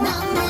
ママ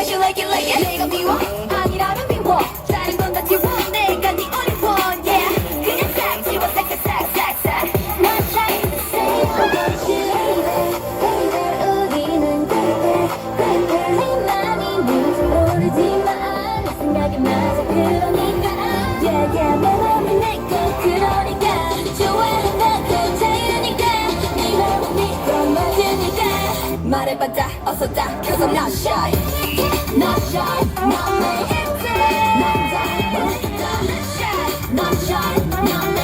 Cause you like it like it 내가 미워 아니라면 미워. 말해봐 어서 다. Cause I'm not shy. Not shy, not me shy. Not shy, not me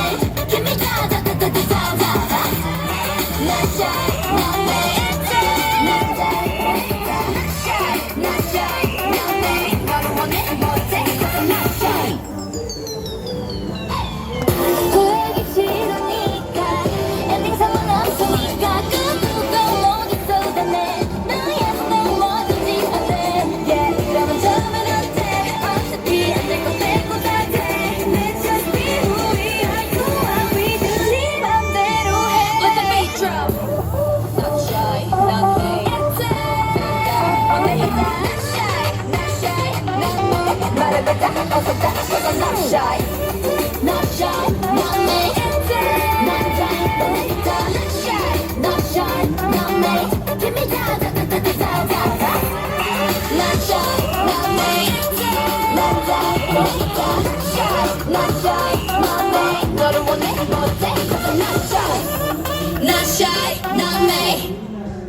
Not shy, not me. Not shy, not shy, not shy.